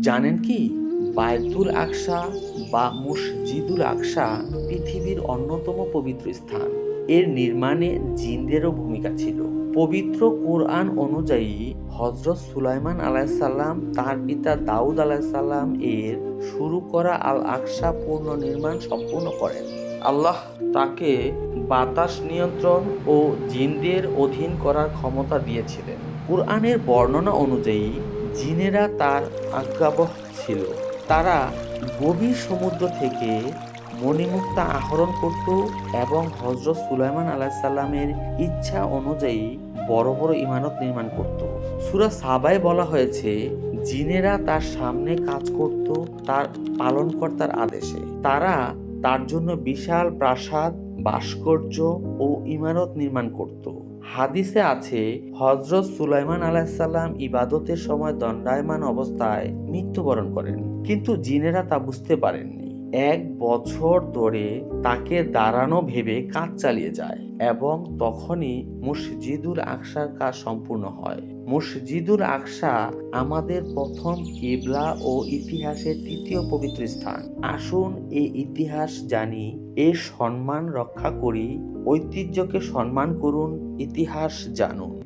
জানেন কি? বায়তুল আকসা বা মসজিদুল আকসা পৃথিবীর অন্যতম পবিত্র স্থান। এর নির্মাণে জিনদেরও ভূমিকা ছিল। পবিত্র কোরআন অনুযায়ী হজরত সুলাইমান আলাইসাল্লাম তার পিতা দাউদ আলাইসাল্লাম এর শুরু করা আল আকসা পূর্ণ নির্মাণ সম্পূর্ণ করেন। আল্লাহ তাকে বাতাস নিয়ন্ত্রণ ও জিনদের অধীন করার ক্ষমতা দিয়েছিলেন। কোরআনের বর্ণনা অনুযায়ী জিনেরা তার আজ্ঞাবহ ছিল। তারা গভীর সমুদ্র থেকে মণিমুক্তা আহরণ করত এবং হজরত সুলাইমান আলাহিসাল্লামের ইচ্ছা অনুযায়ী বড় বড় ইমারত নির্মাণ করত। সুরা সাবায় বলা হয়েছে, জিনেরা তার সামনে কাজ করত তার পালনকর্তার আদেশে। তারা তার জন্য বিশাল প্রাসাদ, ভাস্কর্য ও ইমারত নির্মাণ করত। হাদিসে আছে হজরত সুলাইমান আলাহিসাল্লাম ইবাদতের সময় দণ্ডায়মান অবস্থায় মৃত্যুবরণ করেন। কিন্তু জিনেরা তা বুঝতে পারেননি। এক বছর ধরে তাকে দাঁড়ানো ভেবে কাজ চালিয়ে যায় এবং তখনই মসজিদুল আকসার কাজ সম্পূর্ণ হয়। মসজিদুল আকসা আমাদের প্রথম কিবলা ও ইতিহাসের তৃতীয় পবিত্র স্থান। আসুন এই ইতিহাস জানি এর সম্মান রক্ষা করি, ঐতিহ্যকে সম্মান করুন, ইতিহাস জানুন।